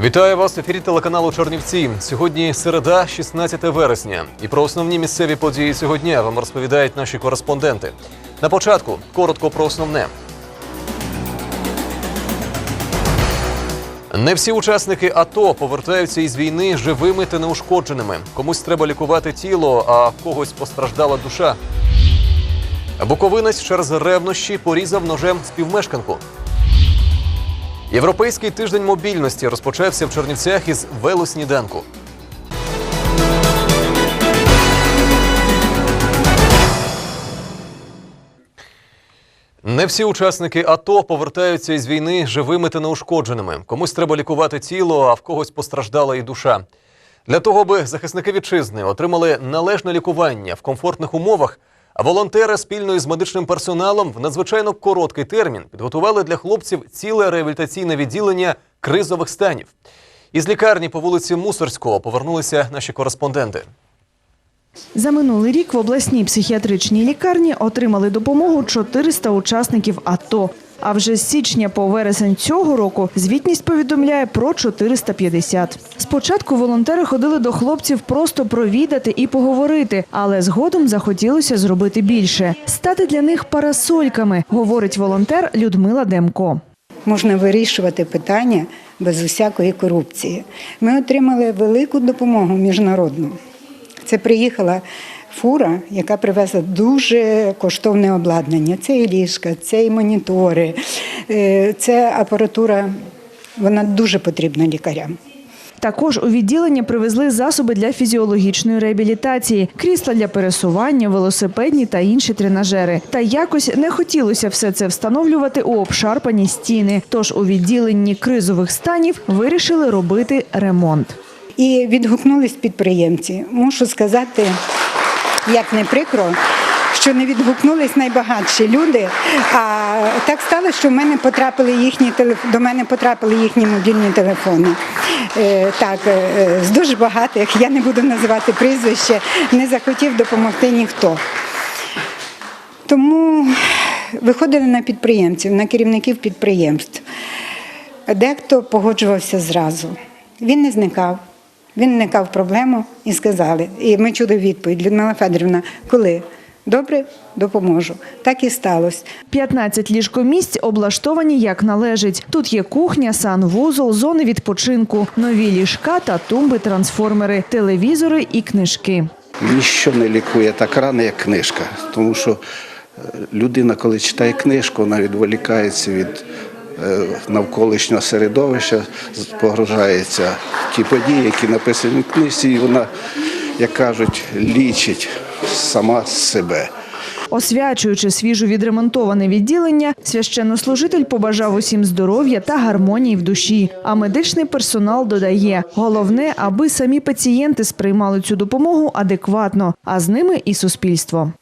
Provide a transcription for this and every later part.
Вітаю вас в ефірі телеканалу Чернівці. Сьогодні середа, 16 вересня. І про основні місцеві події цього дня вам розповідають наші кореспонденти. На початку коротко про основне. Не всі учасники АТО повертаються із війни живими та неушкодженими. Комусь треба лікувати тіло, а когось постраждала душа. Буковинець через ревнощі порізав ножем співмешканку. Європейський тиждень мобільності розпочався в Чернівцях із велосніданку. Не всі учасники АТО повертаються із війни живими та неушкодженими. Комусь треба лікувати тіло, а в когось постраждала і душа. Для того, аби захисники вітчизни отримали належне лікування в комфортних умовах, волонтери спільно із медичним персоналом в надзвичайно короткий термін підготували для хлопців ціле реабілітаційне відділення кризових станів. Із лікарні по вулиці Мусорського повернулися наші кореспонденти. За минулий рік в обласній психіатричній лікарні отримали допомогу 400 учасників АТО. А вже з січня по вересень цього року звітність повідомляє про 450. Спочатку волонтери ходили до хлопців просто провідати і поговорити, але згодом захотілося зробити більше стати для них парасольками, говорить волонтер Людмила Демко. можна вирішувати питання без усякої корупції. Ми отримали велику допомогу міжнародну. Це приїхала фура, яка привезла дуже коштовне обладнання. Це і ліжка, це і монітори, е, це апаратура, вона дуже потрібна лікарям. Також у відділення привезли засоби для фізіологічної реабілітації, крісла для пересування, велосипедні та інші тренажери. Та якось не хотілося все це встановлювати у обшарпані стіни. Тож у відділенні кризових станів вирішили робити ремонт. І відгукнулись підприємці. Мушу сказати, як не прикро, що не відгукнулись найбагатші люди. А так стало, що в мене потрапили їхні до мене потрапили їхні мобільні телефони. Е, так, е, з дуже багатих, я не буду називати прізвище, не захотів допомогти ніхто. Тому виходили на підприємців, на керівників підприємств. Дехто погоджувався зразу. Він не зникав. Він вникав проблему і сказали. І ми чули відповідь Людмила Федорівна, коли? Добре, допоможу. Так і сталося. 15 ліжкомісць облаштовані як належить. Тут є кухня, санвузол, зони відпочинку, нові ліжка та тумби-трансформери, телевізори і книжки. Ніщо не лікує так рано, як книжка. Тому що е, людина, коли читає книжку, вона відволікається від навколишнього середовища, погружається в ті події, які написані в книжці, і вона, як кажуть, лічить сама себе. Освячуючи свіжо відремонтоване відділення, священнослужитель побажав усім здоров'я та гармонії в душі. А медичний персонал додає: головне, аби самі пацієнти сприймали цю допомогу адекватно, а з ними і суспільство.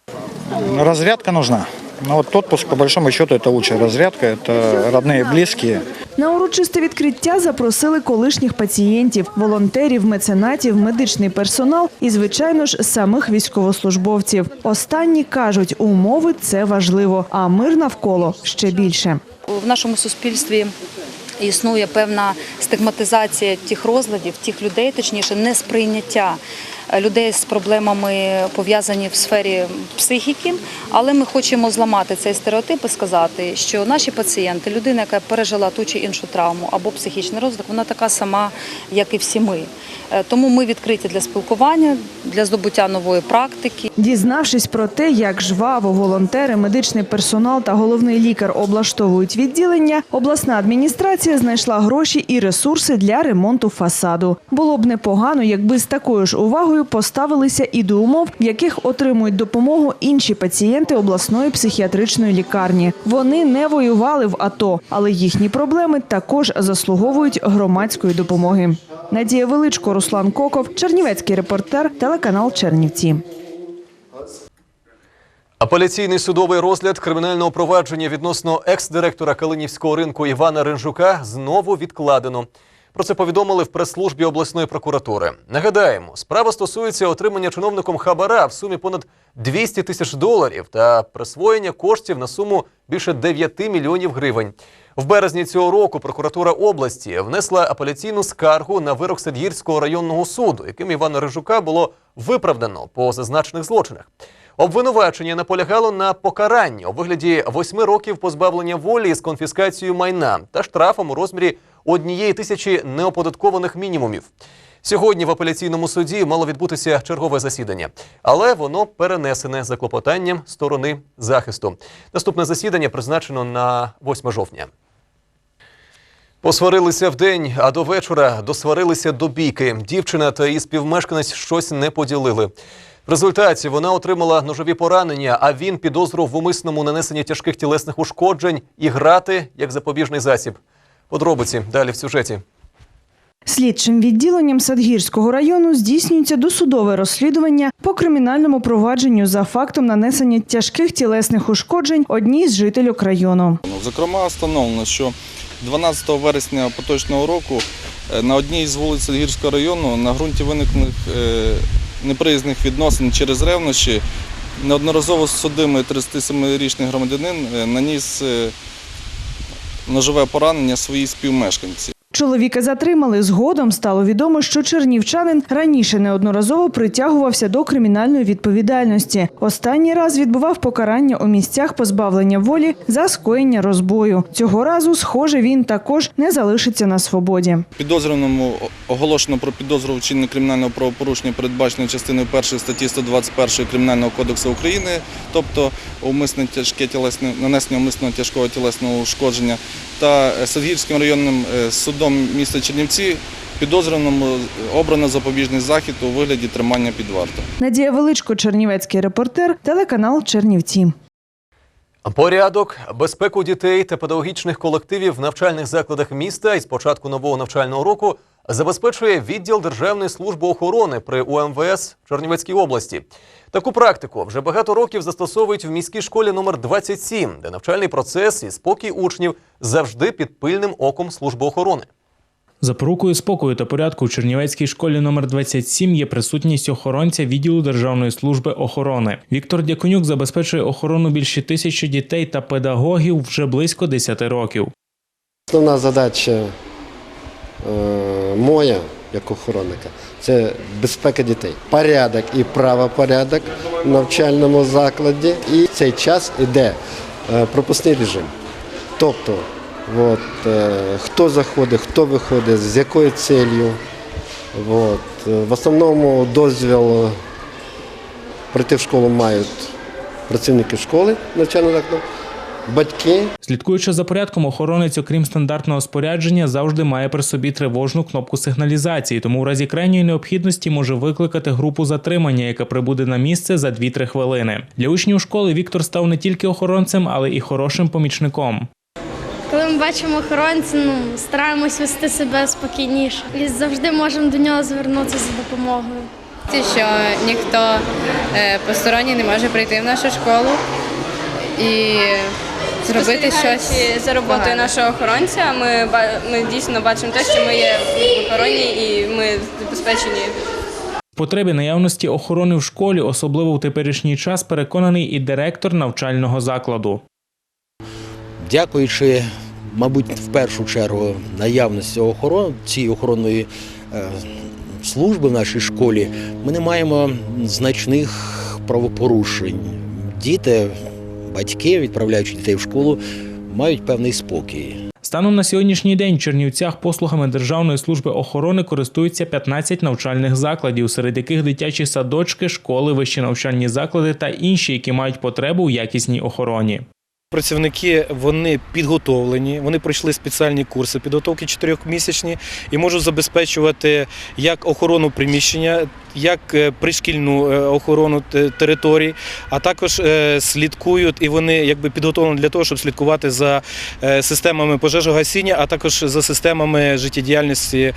Разрядка нужна. Но вот отпуск, по большому счету, это лучшая разрядка. Это родные, близкие. На урочисте відкриття запросили колишніх пацієнтів, волонтерів, меценатів, медичний персонал і, звичайно ж, самих військовослужбовців. Останні кажуть, умови це важливо, а мир навколо ще більше. В нашому суспільстві існує певна стигматизація тих розладів, тих людей, точніше, несприйняття е, людей з проблемами пов'язані в сфері психіки. Але ми хочемо зламати цей стереотип і сказати, що наші пацієнти, людина, яка пережила ту чи іншу травму або психічний розвиток, вона така сама, як і всі ми. Е, Тому ми відкриті для спілкування, для здобуття нової практики. Дізнавшись про те, як жваво волонтери, медичний персонал та головний лікар облаштовують відділення, обласна адміністрація знайшла гроші і ресурси для ремонту фасаду. Було б непогано, якби з такою ж увагою поставилися і до умов, в яких отримують допомогу інші пацієнти обласної психіатричної лікарні. Вони не воювали в АТО, але їхні проблеми також заслуговують громадської допомоги. Надія Величко, Руслан Коков, Чернівецький репортер, телеканал Чернівці. Апеляційний судовий розгляд кримінального провадження відносно екс-директора Калинівського ринку Івана Ринжука знову відкладено. Про це повідомили в прес-службі обласної прокуратури. Нагадаємо, справа стосується отримання чиновником хабара в сумі понад 200 тисяч доларів та присвоєння коштів на суму більше 9 мільйонів гривень. В березні цього року прокуратура області внесла апеляційну скаргу на вирок Садгірського районного суду, яким Івана Рижука було виправдано по зазначених злочинах. Обвинувачення наполягало на покаранні у вигляді восьми років позбавлення волі з конфіскацією майна та штрафом у розмірі однієї тисячі неоподаткованих мінімумів. Сьогодні в апеляційному суді мало відбутися чергове засідання, але воно перенесене за клопотанням сторони захисту. Наступне засідання призначено на 8 жовтня. Посварилися вдень, а до вечора досварилися до бійки. Дівчина та її співмешканець щось не поділили. В результаті вона отримала ножові поранення, а він підозру в умисному нанесенні тяжких тілесних ушкоджень і грати як запобіжний засіб. Подробиці далі в сюжеті. Слідчим відділенням Садгірського району здійснюється досудове розслідування по кримінальному провадженню за фактом нанесення тяжких тілесних ушкоджень одній з жительок району. Ну, Зокрема, встановлено, що 12 вересня поточного року е, на одній з вулиць Садгірського району на ґрунті виниклених е, неприязних відносин через ревнощі неодноразово судимий 37-річний громадянин е, наніс е, ножове поранення своїй співмешканці. Чоловіка затримали. Згодом стало відомо, що чернівчанин раніше неодноразово притягувався до кримінальної відповідальності. Останній раз відбував покарання у місцях позбавлення волі за скоєння розбою. Цього разу, схоже, він також не залишиться на свободі. Підозрюваному оголошено про підозру в вчиненні кримінального правопорушення, передбаченого частиною 1 статті 121 Кримінального кодексу України, тобто умисне тяжке тілесне нанесення умисного тяжкого тілесного ушкодження, та Садгірським районним е, судом міста Чернівці підозрюваному обрано запобіжний захід у вигляді тримання під вартою. Надія Величко, Чернівецький репортер, телеканал Чернівці. Порядок, безпеку дітей та педагогічних колективів в навчальних закладах міста із початку нового навчального року забезпечує відділ Державної служби охорони при УМВС Чернівецькій області. Таку практику вже багато років застосовують в міській школі номер 27, де навчальний процес і спокій учнів завжди під пильним оком служби охорони. Запорукою спокою та порядку у Чернівецькій школі номер 27 є присутність охоронця відділу Державної служби охорони. Віктор Дяконюк забезпечує охорону більше тисячі дітей та педагогів вже близько 10 років. Основна задача е, моя як охоронника це безпека дітей, порядок і правопорядок в навчальному закладі. І в цей час йде е, пропускний режим. Тобто, от, е, хто заходить, хто виходить, з якою целью. От. Е, В основному дозвіл прийти в школу мають працівники школи навчального закладу, батьки Слідкуючи за порядком, охоронець, окрім стандартного спорядження, завжди має при собі тривожну кнопку сигналізації, тому в разі крайньої необхідності може викликати групу затримання, яка прибуде на місце за 2-3 хвилини. Для учнів школи Віктор став не тільки охоронцем, але і хорошим помічником. Коли ми бачимо охоронця, ну стараємось вести себе спокійніше і завжди можемо до нього звернутися за допомогою. що ніхто е, посторонній не може прийти в нашу школу і зробити щось за роботою погане. нашого охоронця. Ми ми дійсно бачимо те, що ми є в охороні і ми забезпечені В потребі наявності охорони в школі, особливо в теперішній час, переконаний і директор навчального закладу. Дякуючи, мабуть, в першу чергу наявності охорон, цієї охоронної е, служби в нашій школі, ми не маємо значних правопорушень. Діти, батьки, відправляючи дітей в школу, мають певний спокій. Станом на сьогоднішній день в Чернівцях послугами Державної служби охорони користуються 15 навчальних закладів, серед яких дитячі садочки, школи, вищі навчальні заклади та інші, які мають потребу у якісній охороні. Працівники вони підготовлені, вони пройшли спеціальні курси підготовки чотирьохмісячні і можуть забезпечувати як охорону приміщення, як е, пришкільну е, охорону територій, а також е, слідкують і вони якби підготовлені для того, щоб слідкувати за системами пожежогасіння, а також за системами життєдіяльності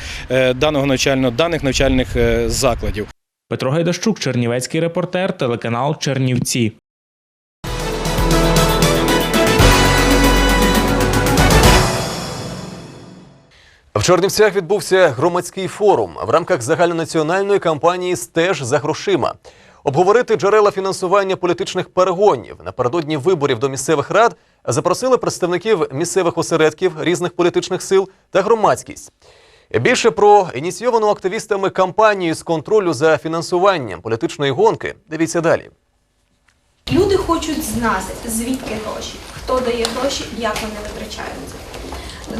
даного навчального даних навчальних закладів. Петро Гайдащук, Чернівецький репортер, телеканал Чернівці. В Чернівцях відбувся громадський форум в рамках загальнонаціональної кампанії Стеж за грошима. Обговорити джерела фінансування політичних перегонів напередодні виборів до місцевих рад запросили представників місцевих осередків різних політичних сил та громадськість. Більше про ініційовану активістами кампанію з контролю за фінансуванням політичної гонки. Дивіться далі. Люди хочуть знати, звідки гроші, хто дає гроші, як вони витрачаються.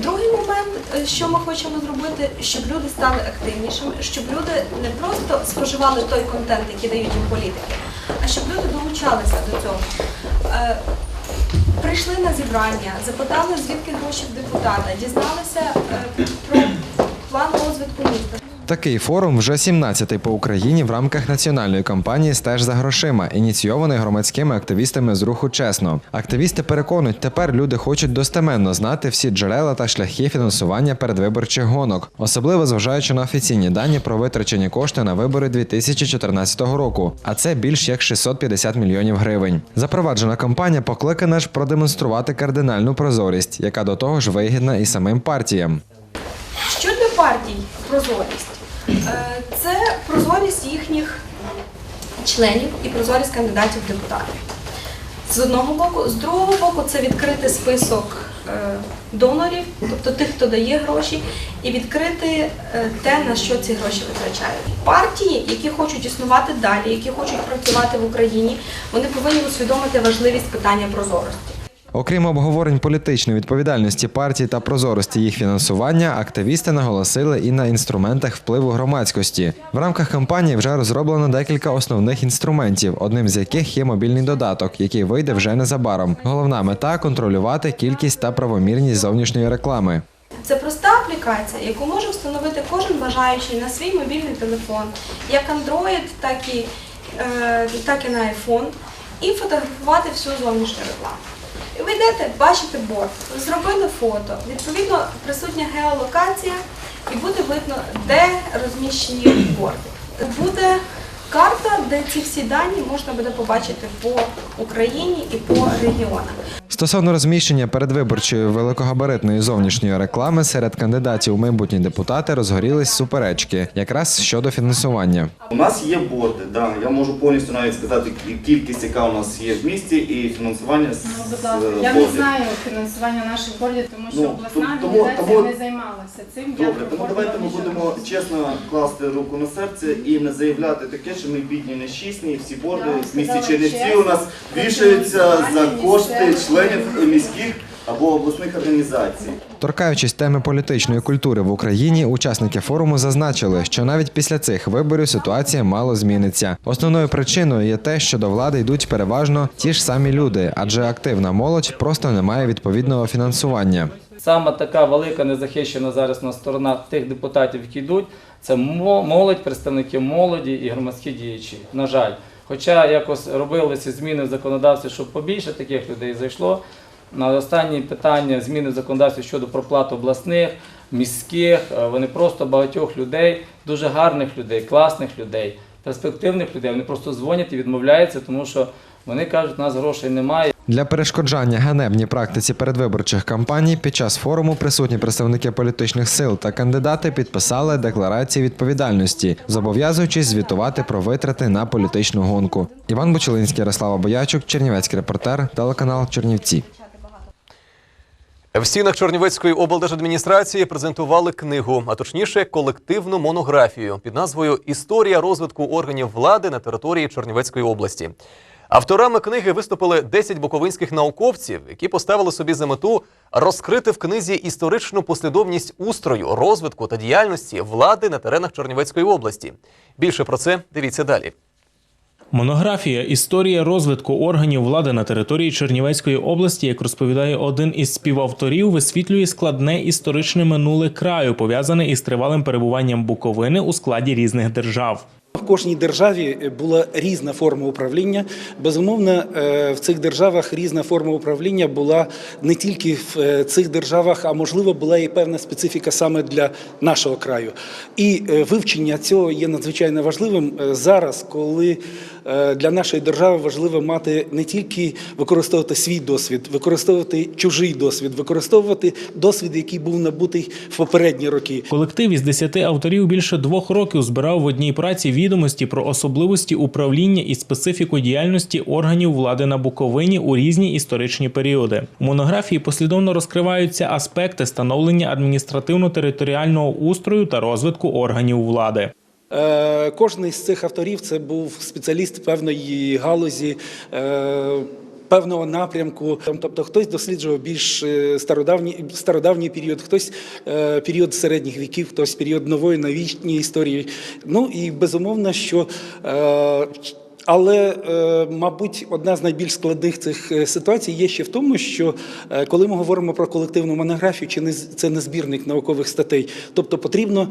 Другий момент, е, що ми хочемо зробити, щоб люди стали активнішими, щоб люди не просто споживали той контент, який дають їм політики, а щоб люди долучалися до цього. Е, Прийшли на зібрання, запитали, звідки гроші в депутата, дізналися е, про план розвитку міста. Такий форум вже 17-й по Україні в рамках національної кампанії Стеж за грошима, ініційований громадськими активістами з руху чесно. Активісти переконують, тепер люди хочуть достеменно знати всі джерела та шляхи фінансування передвиборчих гонок, особливо зважаючи на офіційні дані про витрачені кошти на вибори 2014 року. А це більш як 650 мільйонів гривень. Запроваджена кампанія покликана ж продемонструвати кардинальну прозорість, яка до того ж вигідна і самим партіям. Що для партій прозорість? Е, Це прозорість їхніх членів і прозорість кандидатів в депутати. З одного боку, з другого боку, це відкрити список е, донорів, тобто тих, хто дає гроші, і відкрити е, те, на що ці гроші витрачають. Партії, які хочуть існувати далі, які хочуть працювати в Україні, вони повинні усвідомити важливість питання прозорості. Окрім обговорень політичної відповідальності партій та прозорості їх фінансування, активісти наголосили і на інструментах впливу громадськості. В рамках кампанії вже розроблено декілька основних інструментів, одним з яких є мобільний додаток, який вийде вже незабаром. Головна мета контролювати кількість та правомірність зовнішньої реклами. Це проста аплікація, яку може встановити кожен бажаючий на свій мобільний телефон, як Android, так і, е, так і на iPhone, і фотографувати всю зовнішню рекламу. І ви йдете, бачите борт, зробили фото, відповідно присутня геолокація, і буде видно, де розміщені борти. Буде карта, де ці всі дані можна буде побачити по Україні і по регіонах. Стосовно розміщення передвиборчої великогабаритної зовнішньої реклами серед кандидатів у майбутні депутати розгорілись суперечки, якраз щодо фінансування. У нас є борди, да. я можу повністю навіть сказати кількість, яка у нас є в місті, і фінансування з Ну, будь ласка, я не знаю фінансування наших бордів, тому що Ну, обласна тому- організація тому- не займалася цим. Добре, тому давайте ми будемо чесно класти руку на серце і не заявляти таке, що ми бідні, нещасні, всі борди в місті Чернівці у нас вішаються за кошти членів міських або обласних організацій. Торкаючись теми політичної культури в Україні, учасники форуму зазначили, що навіть після цих виборів ситуація мало зміниться. Основною причиною є те, що до влади йдуть переважно ті ж самі люди, адже активна молодь просто не має відповідного фінансування. Саме така велика незахищена зараз на сторонах тих депутатів, які йдуть, це молодь, представники молоді і громадські діячі. На жаль. Хоча якось робилися зміни в законодавстві, щоб побільше таких людей зайшло. На останні питання зміни в законодавстві щодо проплат обласних, міських, е, вони просто багатьох людей, дуже гарних людей, класних людей, перспективних людей. Вони просто дзвонять і відмовляються, тому що вони кажуть, у нас грошей немає. Для перешкоджання ганебній практиці передвиборчих кампаній під час форуму присутні представники політичних сил та кандидати підписали декларації відповідальності, зобов'язуючись звітувати про витрати на політичну гонку. Іван Бучелинський, Ярослава Боячук, Чернівецький репортер, телеканал Чернівці. В стінах Чернівецької облдержадміністрації презентували книгу, а точніше колективну монографію під назвою Історія розвитку органів влади на території Чернівецької області. Авторами книги виступили 10 буковинських науковців, які поставили собі за мету розкрити в книзі історичну послідовність устрою, розвитку та діяльності влади на теренах Чернівецької області. Більше про це дивіться далі. Монографія Історія розвитку органів влади на території Чернівецької області, як розповідає один із співавторів, висвітлює складне історичне минуле краю, пов'язане із тривалим перебуванням Буковини у складі різних держав. В кожній державі була різна форма управління. Безумовно, е, в цих державах різна форма управління була не тільки в е, цих державах, а можливо була і певна специфіка саме для нашого краю. І е, вивчення цього є надзвичайно важливим е, зараз, коли е, для нашої держави важливо мати не тільки використовувати свій досвід, використовувати чужий досвід, використовувати досвід, який був набутий в попередні роки. Колектив із 10 авторів більше двох років збирав в одній праці відомості про особливості управління і специфіку діяльності органів влади на Буковині у різні історичні періоди. У монографії послідовно розкриваються аспекти становлення адміністративно-територіального устрою та розвитку органів влади. Е, Кожний з цих авторів це був спеціаліст певної галузі. е, Певного напрямку, тобто хтось досліджував більш е, стародавній стародавній період, хтось період середніх віків, хтось період нової новітньої історії. Ну і безумовно, що але, е, мабуть, одна з найбільш складних цих е, ситуацій є ще в тому, що е, коли ми говоримо про колективну монографію, чи не це не збірник наукових статей, тобто потрібно,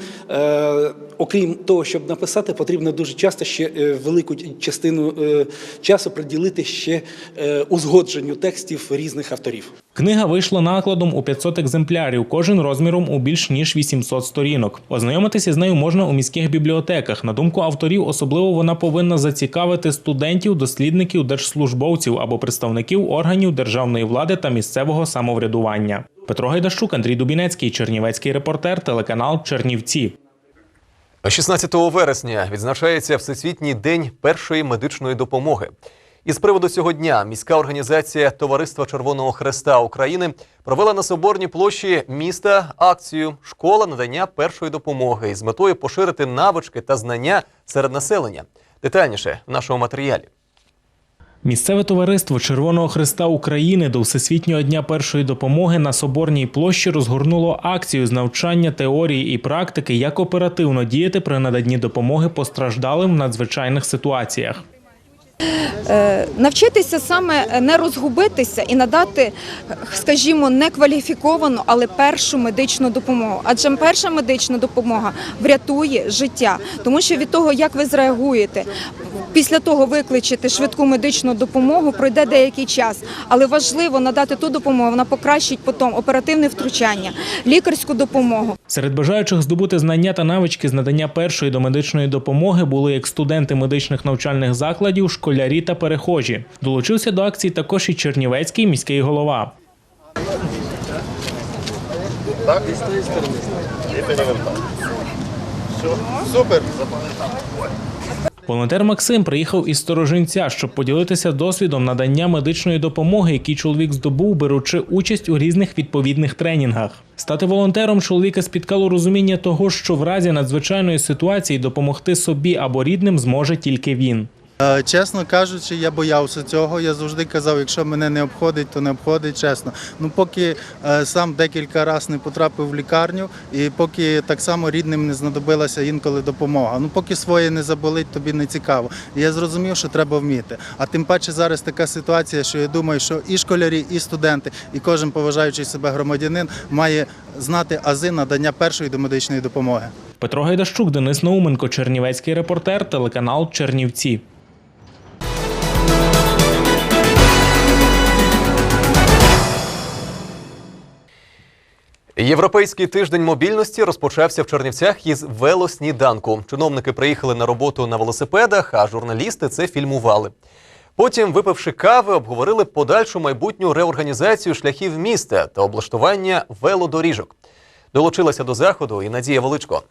окрім того, щоб написати, потрібно дуже часто ще велику частину часу приділити ще узгодженню текстів різних авторів. Книга вийшла накладом у 500 екземплярів, кожен розміром у більш ніж 800 сторінок. Ознайомитися з нею можна у міських бібліотеках. На думку авторів, особливо вона повинна зацікавити студентів, дослідників, держслужбовців або представників органів державної влади та місцевого самоврядування. Петро Гайдащук, Андрій Дубінецький, Чернівецький репортер, телеканал Чернівці. 16 вересня відзначається Всесвітній день першої медичної допомоги. І з приводу цього дня міська організація Товариства Червоного Хреста України провела на соборній площі міста акцію Школа надання першої допомоги із метою поширити навички та знання серед населення. Детальніше в нашому матеріалі. Місцеве товариство Червоного Христа України до Всесвітнього дня першої допомоги на Соборній площі розгорнуло акцію з навчання теорії і практики, як оперативно діяти при наданні допомоги постраждалим в надзвичайних ситуаціях. Е, навчитися саме не розгубитися і надати, скажімо, некваліфіковану, але першу медичну допомогу. Адже перша медична допомога врятує життя, тому що від того, як ви зреагуєте, після того викличете швидку медичну допомогу, пройде деякий час, але важливо надати ту допомогу, вона покращить потім оперативне втручання, лікарську допомогу. Серед бажаючих здобути знання та навички з надання першої домедичної допомоги були як студенти медичних навчальних закладів, школярі та перехожі. Долучився до акції також і Чернівецький міський голова. Так? І з тої сторони. І перевертав. Все, супер. Волонтер Максим приїхав із Сторожинця, щоб поділитися досвідом надання медичної допомоги, який чоловік здобув, беручи участь у різних відповідних тренінгах. Стати волонтером чоловіка спіткало розуміння того, що в разі надзвичайної ситуації допомогти собі або рідним зможе тільки він. Е, Чесно кажучи, я боявся цього. Я завжди казав, якщо мене не обходить, то не обходить, чесно. Ну поки е, сам декілька разів не потрапив в лікарню, і поки так само рідним не знадобилася інколи допомога. Ну поки своє не заболить, тобі не цікаво. Я зрозумів, що треба вміти. А тим паче зараз така ситуація, що я думаю, що і школярі, і студенти, і кожен поважаючий себе громадянин має знати ази надання першої домедичної допомоги. Петро Гайдащук, Денис Науменко, Чернівецький репортер, телеканал Чернівці. Європейський тиждень мобільності розпочався в Чернівцях із велосніданку. Чиновники приїхали на роботу на велосипедах, а журналісти це фільмували. Потім, випивши кави, обговорили подальшу майбутню реорганізацію шляхів міста та облаштування велодоріжок. Долучилася до заходу і Надія Величко.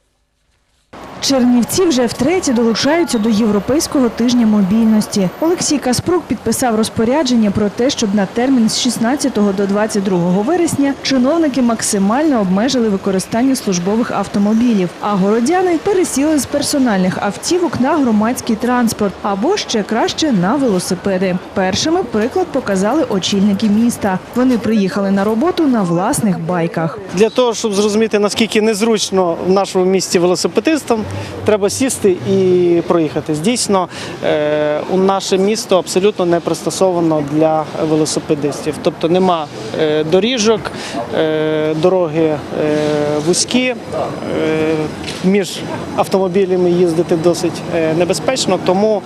Чернівці вже втретє долучаються до Європейського тижня мобільності. Олексій Каспрук підписав розпорядження про те, щоб на термін з 16 до 22 вересня чиновники максимально обмежили використання службових автомобілів, а городяни пересіли з персональних автівок на громадський транспорт або ще краще на велосипеди. Першими приклад показали очільники міста. Вони приїхали на роботу на власних байках. Для того, щоб зрозуміти, наскільки незручно в нашому місті велосипедистам, треба сісти і проїхати. Дійсно, е, у наше місто абсолютно не пристосовано для велосипедистів. Тобто нема е, доріжок, е, дороги вузькі, між автомобілями їздити досить небезпечно, тому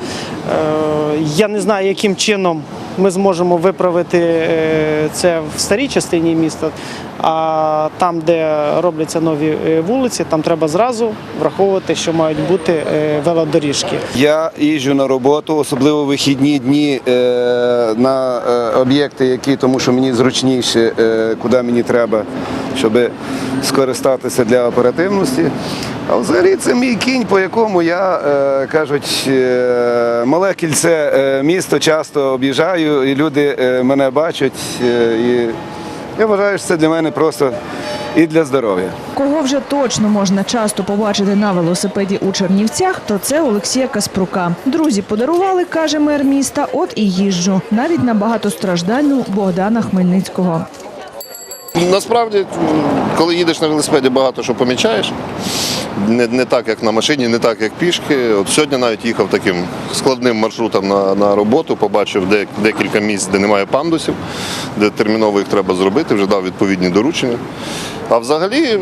я не знаю, яким чином ми зможемо виправити це в старій частині міста. А там, де робляться нові е, вулиці, там треба зразу враховувати, що мають бути е, велодоріжки. Я їжджу на роботу, особливо вихідні дні е, на об'єкти, які тому що мені зручніше, куди мені треба, щоб скористатися для оперативності. А взагалі це мій кінь, по якому я кажуть, мале кільце місто часто об'їжджаю, і люди мене бачать. І я вважаю, що це для мене просто і для здоров'я. Кого вже точно можна часто побачити на велосипеді у Чернівцях, то це Олексія Каспрука. Друзі подарували, каже мер міста, от і їжджу, навіть на багатостраждальну Богдана Хмельницького. Насправді, коли їдеш на велосипеді, багато що помічаєш. Не, не так, як на машині, не так, як пішки. От сьогодні навіть їхав таким складним маршрутом на, на роботу, побачив де, декілька місць, де немає пандусів, де терміново їх треба зробити, вже дав відповідні доручення. А взагалі,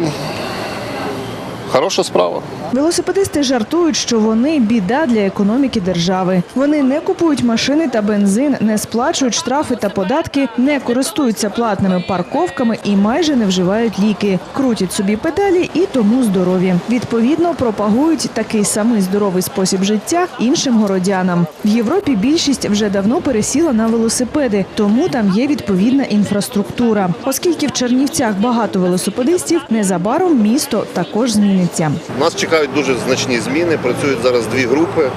хороша справа. Велосипедисти жартують, що вони біда для економіки держави. Вони не купують машини та бензин, не сплачують штрафи та податки, не користуються платними парковками і майже не вживають ліки, крутять собі педалі і тому здорові. Відповідно, пропагують такий самий здоровий спосіб життя іншим городянам. В Європі більшість вже давно пересіла на велосипеди, тому там є відповідна інфраструктура. Оскільки в Чернівцях багато велосипедистів, незабаром місто також зміниться. Нас чекають дуже значні зміни. Працюють зараз дві групи.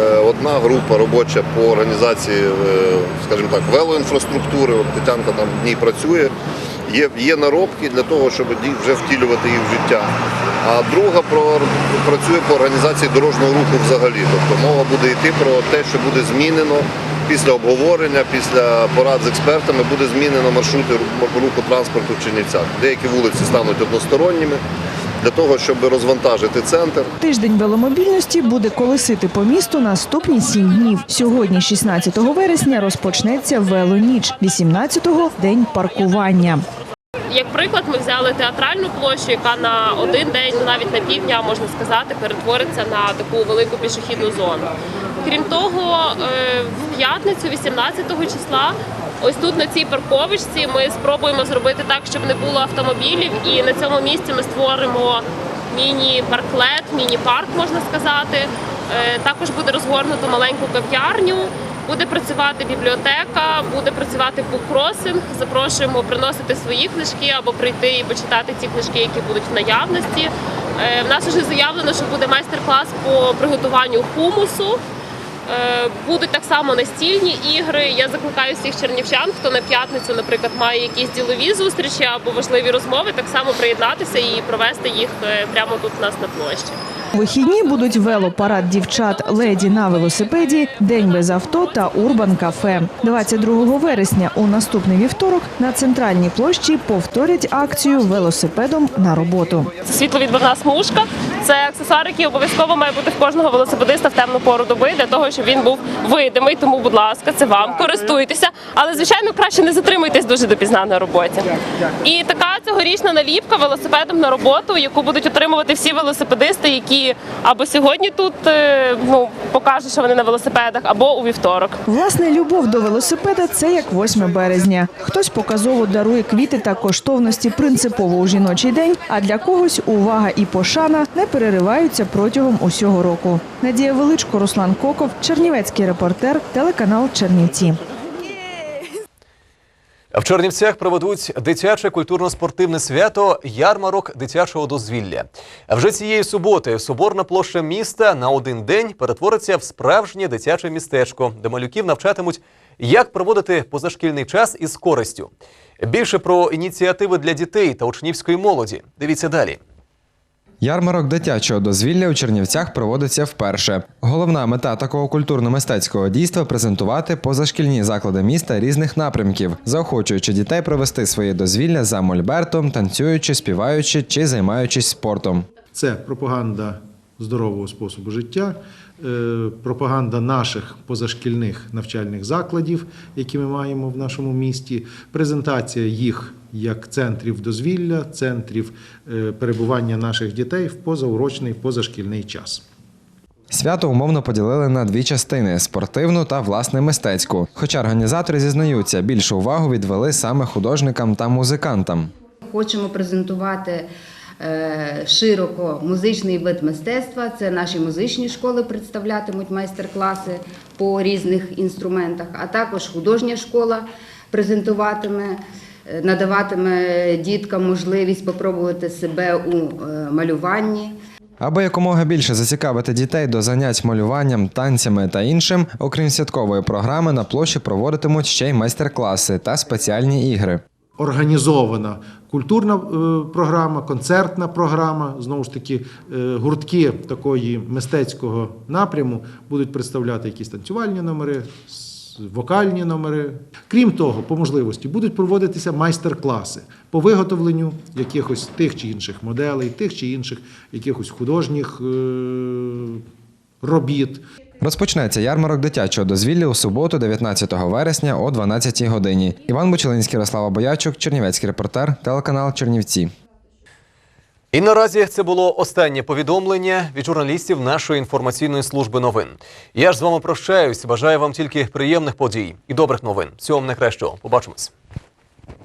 Е, Одна група робоча по організації, е, скажімо так, велоінфраструктури. От Тетянка там в ній працює. Є, є наробки для того, щоб вже втілювати їх в життя. А друга про, працює по організації дорожнього руху взагалі. Тобто мова буде йти про те, що буде змінено після обговорення, після порад з експертами буде змінено маршрути руху транспорту в Чернівцях. Деякі вулиці стануть односторонніми для того, щоб розвантажити центр. Тиждень веломобільності буде колесити по місту наступні сім днів. Сьогодні, 16 вересня, розпочнеться велоніч, 18-го – день паркування. Як приклад, ми взяли театральну площу, яка на один день, навіть на півдня, можна сказати, перетвориться на таку велику пішохідну зону. Крім того, е, в п'ятницю, 18 числа, ось тут на цій парковочці ми спробуємо зробити так, щоб не було автомобілів, і на цьому місці ми створимо міні-парклет, міні-парк, можна сказати. Е, Також буде розгорнуто маленьку кав'ярню. Буде працювати бібліотека, буде працювати буккросинг. Запрошуємо приносити свої книжки або прийти і почитати ті книжки, які будуть в наявності. Е, В нас вже заявлено, що буде майстер-клас по приготуванню хумусу. Е, Будуть так само настільні ігри. Я закликаю всіх чернівчан, хто на п'ятницю, наприклад, має якісь ділові зустрічі або важливі розмови, так само приєднатися і провести їх е, прямо тут у нас на площі. Вихідні будуть велопарад дівчат леді на велосипеді, день без авто та урбан кафе. 22 вересня у наступний вівторок на центральній площі повторять акцію велосипедом на роботу. Це світловідбивна смужка. Це аксесуар, який обов'язково має бути в кожного велосипедиста в темну пору доби для того, щоб він був видимий. Тому, будь ласка, це вам користуйтеся. Але звичайно, краще не затримуйтесь дуже допізна на роботі. І така цьогорічна наліпка велосипедом на роботу, яку будуть отримувати всі велосипедисти, які або сьогодні тут е, ну покажуть, що вони на велосипедах, або у вівторок. Власне, любов до велосипеда це як 8 березня. Хтось показово дарує квіти та коштовності принципово у жіночий день, а для когось увага і пошана не перериваються протягом усього року. Надія Величко, Руслан Коков, Чернівецький репортер, телеканал Чернівці. В Чернівцях проведуть дитяче культурно-спортивне свято ярмарок дитячого дозвілля. Вже цієї суботи соборна площа міста на один день перетвориться в справжнє дитяче містечко, де малюків навчатимуть, як проводити позашкільний час із користю. Більше про ініціативи для дітей та учнівської молоді. Дивіться далі. Ярмарок дитячого дозвілля у Чернівцях проводиться вперше. Головна мета такого культурно-мистецького дійства презентувати позашкільні заклади міста різних напрямків, заохочуючи дітей провести своє дозвілля за мольбертом, танцюючи, співаючи чи займаючись спортом. Це пропаганда здорового способу життя, пропаганда наших позашкільних навчальних закладів, які ми маємо в нашому місті, презентація їх як центрів дозвілля, центрів е, перебування наших дітей в позаурочний позашкільний час. Свято умовно поділили на дві частини спортивну та власне мистецьку. Хоча організатори зізнаються, більшу увагу відвели саме художникам та музикантам. Хочемо презентувати е, широко музичний вид мистецтва. Це наші музичні школи представлятимуть майстер-класи по різних інструментах, а також художня школа презентуватиме, е, надаватиме діткам можливість спробувати себе у е, малюванні. Аби якомога більше зацікавити дітей до занять малюванням, танцями та іншим, окрім святкової програми, на площі проводитимуть ще й майстер-класи та спеціальні ігри. Організована культурна е, програма, концертна програма. Знову ж таки, е, гуртки такої мистецького напряму будуть представляти якісь танцювальні номери, вокальні номери. Крім того, по можливості будуть проводитися майстер-класи по виготовленню якихось тих чи інших моделей, тих чи інших якихось художніх е, робіт. Розпочнеться ярмарок дитячого дозвілля у суботу, 19 вересня о 12 годині. Іван Бучелинський, Ярослава Боячук, Чернівецький репортер, телеканал Чернівці. І наразі це було останнє повідомлення від журналістів нашої інформаційної служби новин. Я ж з вами прощаюсь. Бажаю вам тільки приємних подій і добрих новин. Всього вам найкращого. Побачимось.